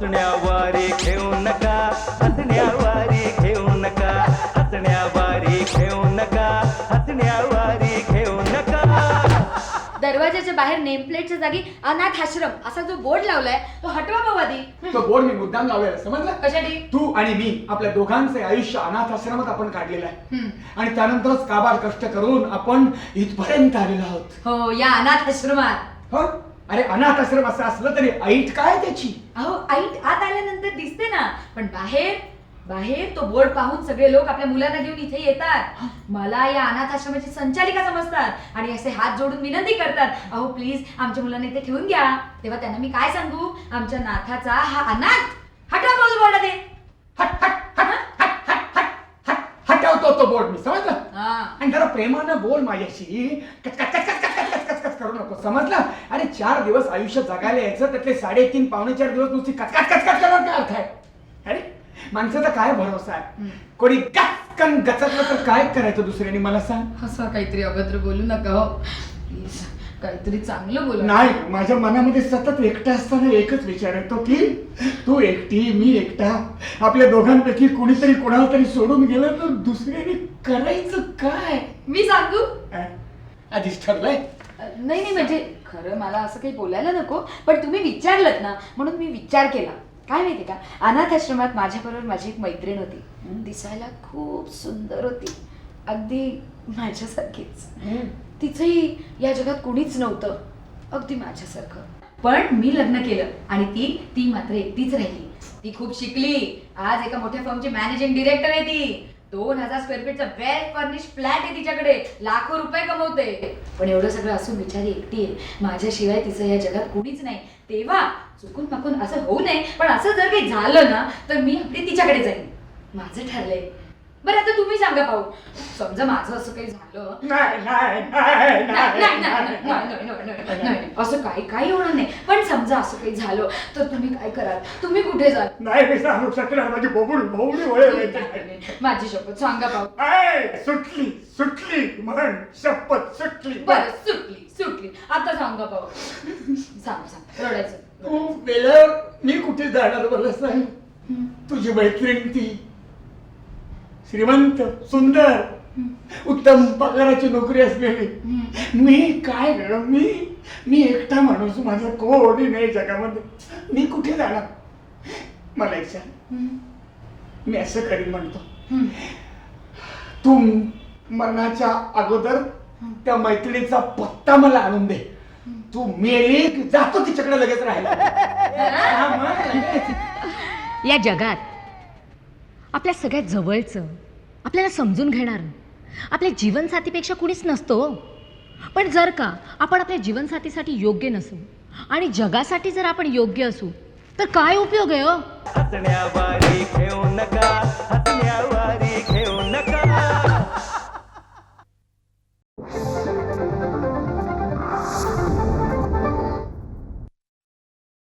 हसण्यावारे घेऊ नका हसण्यावारे घेऊ नका हसण्यावारे घेऊ नका हसण्यावारे घेऊ नका. दरवाजाच्या बाहेर नेमप्लेटच्या जागी अनाथ आश्रम असा जो बोर्ड लावलाय तो हटवा भाऊ आधी तो बोर्ड मी मुद्दाम लावलेला समजलं? कशासाठी? तू आणि मी आपल्या दोघांचे आयुष्य अनाथ आश्रमात आपण काढलेलं आहे. आणि त्यानंतरच काबाड कष्ट करून आपण इथपर्यंत आलेलो आहोत. हो या अनाथ आश्रमात. हो? अरे अनाथ आश्रम असं असलं तरी ऐट काय त्याची? अहो आईट आत आल्यानंतर दिसते ना. पण बाहेर बाहेर तो बोर्ड पाहून सगळे लोक आपल्या मुलांना घेऊन इथे येतात. मला या अनाथ आश्रमाची संचालिका समजतात आणि असे हात जोडून विनंती करतात. अहो प्लीज आमच्या मुलांना इथे ठेवून घ्या. तेव्हा त्यांना मी काय सांगू? आमच्या नाथाचा हा अनाथ हटवा बोल बोर्ड दे. हट हट हट हट हट हट हट हटवतो तो बोर्ड मी समजलं? हा. आणि जरा प्रेमानं बोल माझ्याशी. कच कच कच कच कच कच कच कच करू नको समजलं? अरे चार दिवस आयुष्य जगायला यायचं त्यातले साडेतीन पावणे चार दिवस नुसती कच कच कच कच करणार काय अर्थ आहे. अरे माणसाचा काय भरोसा आहे? कोणी गचकन गचकलं तर काय करायचं दुसऱ्याने मला सांग? असं काहीतरी अभद्र बोलू नका हो. प्लीज काहीतरी चांगलं बोलू. नाही माझ्या मनामध्ये सतत एकटा असताना एकच विचार येतो की तू एकटी मी एकटा आपल्या दोघांपैकी कुणीतरी कोणाला तरी सोडून गेलं तर दुसऱ्याने करायचं काय? मी सांगू? अं? आधीच ठरलंय. नाही नाही म्हणजे खरं मला असं काही बोलायला नको पण तुम्ही विचारलत ना म्हणून मी विचार केला. काय माहिती का? अनाथ आश्रमात माझ्याबरोबर माझी एक मैत्रीण होती. दिसायला खूप सुंदर होती. अगदी माझ्यासारखीच. तिचंही या जगात कुणीच नव्हतं. अगदी माझ्यासारखं. पण मी लग्न केलं आणि ती ती मात्र एकटीच राहिली. ती खूप शिकली. आज एका मोठ्या फर्मची मॅनेजिंग डिरेक्टर आहे ती. दोन हजार स्क्वेअर फीटचा वेल फर्निश फ्लॅट आहे तिच्याकडे. लाखो रुपये कमवते. पण एवढं सगळं असून बिचारी एकटी आहे. माझ्याशिवाय तिचं या जगात कुणीच नाही. तेव्हा चुकून माकून असं होऊ नये. पण असं जर काही झालं ना तर मी आपली तिच्याकडे जाईन. माझं ठरलंय. बरं आता तुम्ही सांगा भाऊ समजा माझं असं काही झालं नाही नाही नाही, नाही, नाही, नाही, नाही, नाही, नाही, नाही, नाही, नाही, नाही. असं काही काही होणार नाही पण समजा असं काही झालं तर तुम्ही काय कराल तुम्ही कुठे जाल नाही मी सांगू शकणार माझी बोबुड वळ माझी शपथ सांगा भाऊ सुटली सुटली म्हण शपथ सुटली बरं सुटली सुटली आता सांगा भाऊ सांग सांग रडायचं तू वेळेवर मी कुठे जाणार मला सांग तुझी मैत्रीण ती श्रीमंत सुंदर उत्तम पगाराची नोकरी असलेली. मी काय ग मी मी एकटा माणूस माझं कोणी नाही जगामध्ये. मी कुठे जाणार? मला एक सांग. मी असं करीन म्हणतो. तू मरणाच्या अगोदर त्या मैत्रिणीचा पत्ता मला आणून दे. तू मेली जातो तिच्याकडे लगेच राहायला. या जगात आपल्या सगळ्यात जवळचं. आपल्याला समजून घेणारं. आपल्या जीवनसाथीपेक्षा कुणीच नसतो हो. पण जर का आपण आपल्या जीवनसाथीसाठी योग्य नसू आणि जगासाठी जर आपण योग्य असू तर काय उपयोग आहे हो?